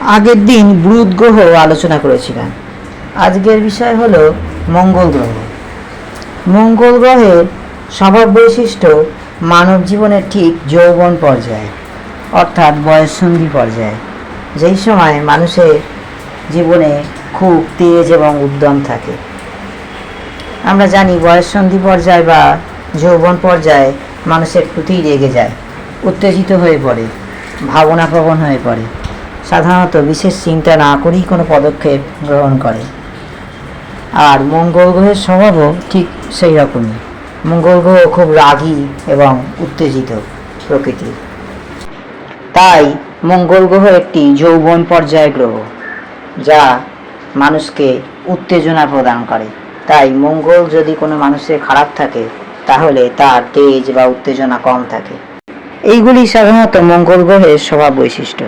আগের দিন বুধ গ্রহ আলোচনা করেছিলাম আজকের বিষয় হল মঙ্গল গ্রহ। মঙ্গল গ্রহের স্বভাব বৈশিষ্ট্য মানব জীবনের ঠিক যৌবন পর্যায়ে, অর্থাৎ বয়ঃসন্ধি পর্যায়ে। যেই সময় মানুষের জীবনে খুব তেজ এবং উদ্যম থাকে। আমরা জানি বয়ঃসন্ধি পর্যায় বা যৌবন পর্যায়ে মানুষের প্রতি রেগে যায়, উত্তেজিত হয়ে পড়ে, ভাবনাপ্রবণ হয়ে পড়ে। সাধারণত বিশেষ চিন্তা না করেই কোনো পদক্ষেপ গ্রহণ করে। আর মঙ্গল গ্রহের স্বভাবও ঠিক সেই রকমই। মঙ্গল গ্রহ খুব রাগী এবং উত্তেজিত প্রকৃতির। তাই মঙ্গল গ্রহ একটি যৌবন পর্যায় গ্রহ, যা মানুষকে উত্তেজনা প্রদান করে। তাই মঙ্গল যদি কোনো মানুষের খারাপ থাকে, তাহলে তার তেজ বা উত্তেজনা কম থাকে। এইগুলি সাধারণত মঙ্গল গ্রহের স্বভাব বৈশিষ্ট্য।